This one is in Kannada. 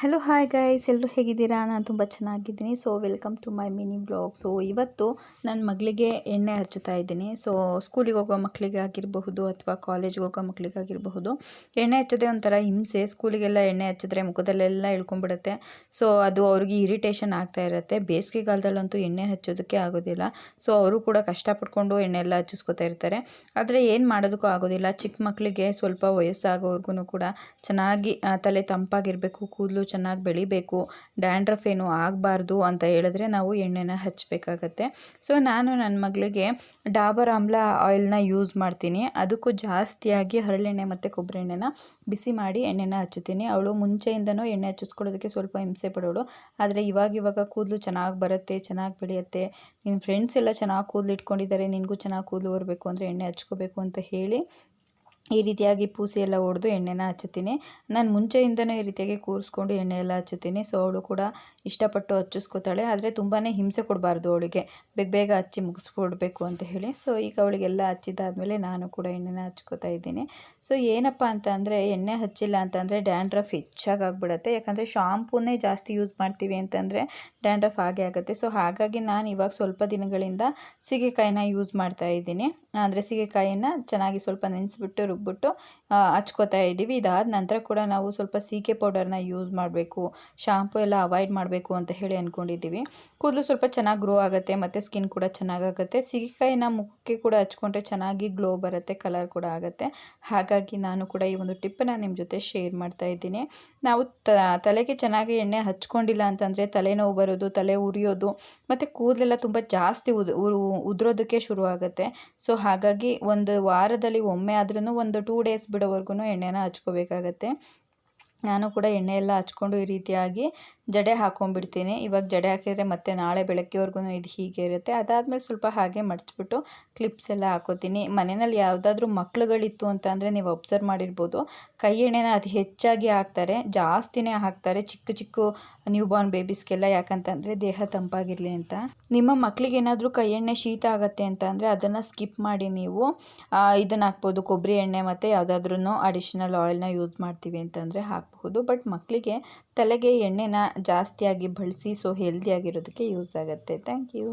ಹಲೋ ಹಾಯ್ ಗೈಸ್ ಎಲ್ಲರೂ ಹೇಗಿದ್ದೀರಾ? ನಾನು ತುಂಬ ಚೆನ್ನಾಗಿದ್ದೀನಿ. So welcome to my mini blog so ಇವತ್ತು ನನ್ನ ಮಗಳಿಗೆ ಎಣ್ಣೆ ಹಚ್ಚುತ್ತಾ ಇದ್ದೀನಿ. ಸೊ ಸ್ಕೂಲಿಗೆ ಹೋಗೋ ಮಕ್ಕಳಿಗೆ ಆಗಿರಬಹುದು ಅಥವಾ ಕಾಲೇಜ್ಗೆ ಹೋಗೋ ಮಕ್ಕಳಿಗಾಗಿರಬಹುದು ಎಣ್ಣೆ ಹಚ್ಚೋದೇ ಒಂಥರ ಹಿಂಸೆ. ಸ್ಕೂಲಿಗೆಲ್ಲ ಎಣ್ಣೆ ಹಚ್ಚಿದ್ರೆ ಮುಖದಲ್ಲೆಲ್ಲ ಇಳ್ಕೊಂಡ್ಬಿಡುತ್ತೆ. ಸೊ ಅದು ಅವ್ರಿಗೆ ಇರಿಟೇಷನ್ ಆಗ್ತಾ ಇರುತ್ತೆ. ಬೇಸಿಗೆಗಾಲದಲ್ಲಂತೂ ಎಣ್ಣೆ ಹಚ್ಚೋದಕ್ಕೆ ಆಗೋದಿಲ್ಲ. ಸೊ ಅವರು ಕೂಡ ಕಷ್ಟಪಟ್ಕೊಂಡು ಎಣ್ಣೆ ಎಲ್ಲ ಹಚ್ಚಿಸ್ಕೊತಾ ಇರ್ತಾರೆ. ಆದರೆ ಏನು ಮಾಡೋದಕ್ಕೂ ಆಗೋದಿಲ್ಲ. ಚಿಕ್ಕ ಮಕ್ಕಳಿಗೆ ಸ್ವಲ್ಪ ವಯಸ್ಸಾಗೋವರೆಗೂ ಕೂಡ ಚೆನ್ನಾಗಿ ತಲೆ ತಂಪಾಗಿರಬೇಕು, ಕೂದಲು ಚೆನ್ನಾಗಿ ಬೆಳಿಬೇಕು, ಡ್ಯಾಂಡ್ರಫ್ ಏನು ಆಗಬಾರ್ದು ಅಂತ ಹೇಳಿದ್ರೆ ನಾವು ಎಣ್ಣೆನ ಹಚ್ಚಬೇಕಾಗತ್ತೆ ಸೊ, ನಾನು ನನ್ನ ಮಗಳಿಗೆ ಡಾಬರ್ ಆಮ್ಲ ಆಯಿಲ್ನ ಯೂಸ್ ಮಾಡ್ತೀನಿ. ಅದಕ್ಕೂ ಜಾಸ್ತಿಯಾಗಿ ಹರಳೆಣ್ಣೆ ಮತ್ತು ಕೊಬ್ಬರಿ ಎಣ್ಣೆನ ಬಿಸಿ ಮಾಡಿ ಎಣ್ಣೆನ ಹಚ್ಚುತ್ತೀನಿ. ಅವಳು ಮುಂಚೆಯಿಂದನೂ ಎಣ್ಣೆ ಹಚ್ಚಿಸ್ಕೊಳ್ಳೋದಕ್ಕೆ ಸ್ವಲ್ಪ ಹಿಂಸೆ ಪಡೋಳು. ಆದರೆ ಇವಾಗ ಇವಾಗ ಕೂದಲು ಚೆನ್ನಾಗಿ ಬರುತ್ತೆ, ಚೆನ್ನಾಗಿ ಬೆಳೆಯುತ್ತೆ. ನಿನ್ನ ಫ್ರೆಂಡ್ಸ್ ಎಲ್ಲ ಚೆನ್ನಾಗಿ ಕೂದಲು ಇಟ್ಕೊಂಡಿದ್ದಾರೆ, ನಿನಗೂ ಚೆನ್ನಾಗಿ ಕೂದಲು ಬರಬೇಕು ಅಂದರೆ ಎಣ್ಣೆ ಹಚ್ಕೋಬೇಕು ಅಂತ ಹೇಳಿ ಈ ರೀತಿಯಾಗಿ ಪೂಸಿ ಎಲ್ಲ ಹೊಡೆದು ಎಣ್ಣೆನ ಹಚ್ಚುತ್ತೀನಿ. ನಾನು ಮುಂಚೆಯಿಂದನೂ ಈ ರೀತಿಯಾಗಿ ಕೂರಿಸ್ಕೊಂಡು ಎಣ್ಣೆ ಎಲ್ಲ ಹಚ್ಚುತ್ತೀನಿ. ಸೊ ಅವಳು ಕೂಡ ಇಷ್ಟಪಟ್ಟು ಹಚ್ಚಿಸ್ಕೊತಾಳೆ. ಆದರೆ ತುಂಬಾ ಹಿಂಸೆ ಕೊಡಬಾರ್ದು ಅವಳಿಗೆ. ಬೇಗ ಬೇಗ ಹಚ್ಚಿ ಮುಗಿಸ್ಕೊಡ್ಬೇಕು ಅಂತ ಹೇಳಿ. ಸೊ ಈಗ ಅವಳಿಗೆಲ್ಲ ಹಚ್ಚಿದ್ದಾದಮೇಲೆ ನಾನು ಕೂಡ ಎಣ್ಣೆನ ಹಚ್ಕೋತಾ ಇದ್ದೀನಿ. ಸೊ ಏನಪ್ಪ ಅಂತ ಅಂದರೆ ಎಣ್ಣೆ ಹಚ್ಚಿಲ್ಲ ಅಂತಂದರೆ ಡ್ಯಾಂಡ್ರಫ್ ಹೆಚ್ಚಾಗಿ ಆಗ್ಬಿಡುತ್ತೆ ಯಾಕಂದರೆ ಶಾಂಪೂನೇ ಜಾಸ್ತಿ ಯೂಸ್ ಮಾಡ್ತೀವಿ ಅಂತಂದರೆ ಡ್ಯಾಂಡ್ರಫ್ ಹಾಗೆ ಆಗುತ್ತೆ. ಸೊ ಹಾಗಾಗಿ ನಾನು ಇವಾಗ ಸ್ವಲ್ಪ ದಿನಗಳಿಂದ ಸೀಗೆಕಾಯಿನ ಯೂಸ್ ಮಾಡ್ತಾ ಇದ್ದೀನಿ. ಅಂದರೆ ಸೀಗೆಕಾಯಿನ ಚೆನ್ನಾಗಿ ಸ್ವಲ್ಪ ನೆನೆಸ್ಬಿಟ್ಟು ರುಬ್ಬಿಟ್ಟು ಆ, ಹಚ್ಕೋತಾ ಇದ್ದೀವಿ. ಇದಾದ ನಂತರ ಕೂಡ ನಾವು ಸ್ವಲ್ಪ ಸೀಗೆ ಪೌಡರ್ನ ಯೂಸ್ ಮಾಡಬೇಕು ಶಾಂಪು ಎಲ್ಲ ಅವಾಯ್ಡ್ ಮಾಡಬೇಕು ಅಂತ ಹೇಳಿ ಅಂದ್ಕೊಂಡಿದ್ದೀವಿ ಕೂದಲು ಸ್ವಲ್ಪ ಚೆನ್ನಾಗಿ ಗ್ರೋ ಆಗುತ್ತೆ ಮತ್ತು ಸ್ಕಿನ್ ಕೂಡ ಚೆನ್ನಾಗಾಗುತ್ತೆ ಸೀಗೆಕಾಯಿನ ಮುಖಕ್ಕೆ ಕೂಡ ಹಚ್ಕೊಂಡ್ರೆ ಚೆನ್ನಾಗಿ ಗ್ಲೋ ಬರುತ್ತೆ ಕಲರ್ ಕೂಡ ಆಗುತ್ತೆ. ಹಾಗಾಗಿ ನಾನು ಕೂಡ ಈ ಒಂದು ಟಿಪ್ಪನ್ನು ನಿಮ್ಮ ಜೊತೆ ಶೇರ್ ಮಾಡ್ತಾ ಇದ್ದೀನಿ. ನಾವು ತಲೆಗೆ ಚೆನ್ನಾಗಿ ಎಣ್ಣೆ ಹಚ್ಕೊಂಡಿಲ್ಲ ಅಂತಂದರೆ ತಲೆನೋವು ಬರೋದು ತಲೆ ಉರಿಯೋದು ಮತ್ತು ಕೂದಲೆಲ್ಲ ತುಂಬ ಜಾಸ್ತಿ ಉದ್ ಉದುರೋದಕ್ಕೆ ಶುರು ಆಗುತ್ತೆ ಸೊ ಹಾಗಾಗಿ ಒಂದು ವಾರದಲ್ಲಿ ಒಮ್ಮೆ ಆದ್ರೂ ಟೂ ಡೇಸ್ ಬಿಡೋವರೆಗೂ ಎಣ್ಣೆನ ಹಚ್ಕೋಬೇಕಾಗತ್ತೆ. ನಾನು ಕೂಡ ಎಣ್ಣೆ ಎಲ್ಲ ಹಚ್ಕೊಂಡು ಈ ರೀತಿಯಾಗಿ ಜಡೆ ಹಾಕೊಂಡ್ಬಿಡ್ತೀನಿ. ಇವಾಗ ಜಡೆ ಹಾಕಿದರೆ ಮತ್ತೆ ನಾಳೆ ಬೆಳಗ್ಗೆವರೆಗೂ ಇದು ಹೀಗೆ ಇರುತ್ತೆ. ಅದಾದಮೇಲೆ ಸ್ವಲ್ಪ ಹಾಗೆ ಮಡಚ್ಬಿಟ್ಟು ಕ್ಲಿಪ್ಸ್ ಎಲ್ಲ ಹಾಕೋತೀನಿ. ಮನೆಯಲ್ಲಿ ಯಾವುದಾದ್ರೂ ಮಕ್ಳುಗಳಿತ್ತು ಅಂತ ಅಂದರೆ ನೀವು ಅಬ್ಸರ್ವ್ ಮಾಡಿರ್ಬೋದು. ಕೈ ಎಣ್ಣೆನ ಅದು ಹೆಚ್ಚಾಗಿ ಹಾಕ್ತಾರೆ. ಜಾಸ್ತಿನೇ ಹಾಕ್ತಾರೆ. ಚಿಕ್ಕ ಚಿಕ್ಕ ನ್ಯೂ ಬಾರ್ನ್ ಬೇಬೀಸ್ಗೆಲ್ಲ ಯಾಕಂತಂದರೆ ದೇಹ ತಂಪಾಗಿರಲಿ ಅಂತ. ನಿಮ್ಮ ಮಕ್ಕಳಿಗೆ ಏನಾದರೂ ಕೈ ಎಣ್ಣೆ ಶೀತ ಆಗುತ್ತೆ ಅಂತ ಅಂದರೆ ಅದನ್ನು ಸ್ಕಿಪ್ ಮಾಡಿ ನೀವು ಇದನ್ನು ಹಾಕ್ಬೋದು. ಕೊಬ್ಬರಿ ಎಣ್ಣೆ ಮತ್ತು ಯಾವುದಾದ್ರೂ ಅಡಿಷ್ನಲ್ ಆಯಿಲ್ನ ಯೂಸ್ ಮಾಡ್ತೀವಿ ಅಂತಂದರೆ ಹಾಕಬಹುದು. ಬಟ್ ಮಕ್ಕಳಿಗೆ ತಲೆಗೆ ಎಣ್ಣೆನ ಜಾಸ್ತಿಯಾಗಿ ಬಳಸಿ ಸೊ ಹೆಲ್ದಿಯಾಗಿರೋದಕ್ಕೆ ಯೂಸ್ ಆಗುತ್ತೆ. Thank you